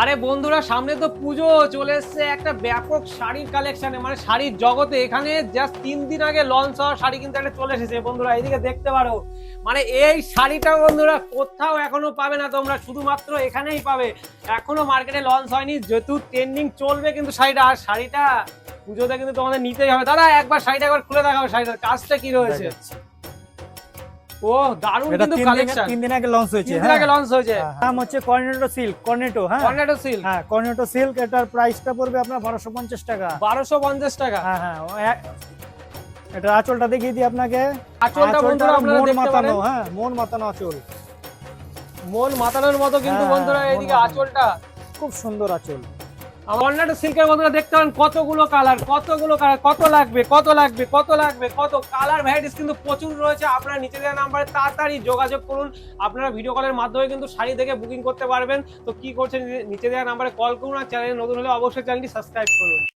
আরে বন্ধুরা, সামনে তো পুজো, চলে এসছে একটা ব্যাপক শাড়ির কালেকশনে মানে শাড়ির জগতে এখানে জাস্ট তিন দিন আগে লঞ্চ হওয়া শাড়ি কিন্তু একটা চলে এসেছে। বন্ধুরা এদিকে দেখতে পারো। মানে এই শাড়িটা বন্ধুরা কোথাও এখনও পাবে না তোমরা, শুধুমাত্র এখানেই পাবে। এখনও মার্কেটে লঞ্চ হয়নি, যেহেতু ট্রেন্ডিং চলবে কিন্তু শাড়িটা। আর শাড়িটা পুজোতে কিন্তু তোমাদের নিতেই হবে। দাদা, একবার শাড়িটা একবার খুলে দেখাও, শাড়িটার কাজটা কি রয়েছে। ও দারুণ কিন্তু কালেকশন তিন দিন আগে লঞ্চ হয়েছে তিন দিন আগে লঞ্চ হয়েছে। হ্যাঁ। নাম হচ্ছে কর্নেটো সিল্ক কর্নেটো হ্যাঁ। কর্নেটো সিল্ক হ্যাঁ কর্নেটো সিল্ক এটার প্রাইসটা পড়বে আপনার বারোশো পঞ্চাশ টাকা। বারোশো পঞ্চাশ টাকা। হ্যাঁ হ্যাঁ এক- আঁচলটা দেখিয়ে দিই আপনাকে। আঁচলটা বন্ধুরা আপনারা দেখতে পারেন। হ্যাঁ মন মাতানো আঁচল। মন মাতানোর মতো কিন্তু হ্যাঁ, বন্ধুরা এইদিকে আঁচলটা খুব সুন্দর আঁচল। কর্নাটক সিল্কের মধ্যে দেখতে পারেন কতগুলো কালার কতগুলো কালার, কত লাগবে কত লাগবে কত লাগবে, কত কালার ভ্যারাইটিস কিন্তু প্রচুর রয়েছে। আপনারা নিচে দেওয়া নাম্বারে তাড়াতাড়ি যোগাযোগ করুন। আপনারা ভিডিও কলের মাধ্যমে কিন্তু শাড়ি দেখে বুকিং করতে পারবেন। তো কি করছেন, নিচে দেওয়া নাম্বারে কল করুন আর চ্যানেল নতুন হলে অবশ্যই চ্যানেলটি সাবস্ক্রাইব করুন।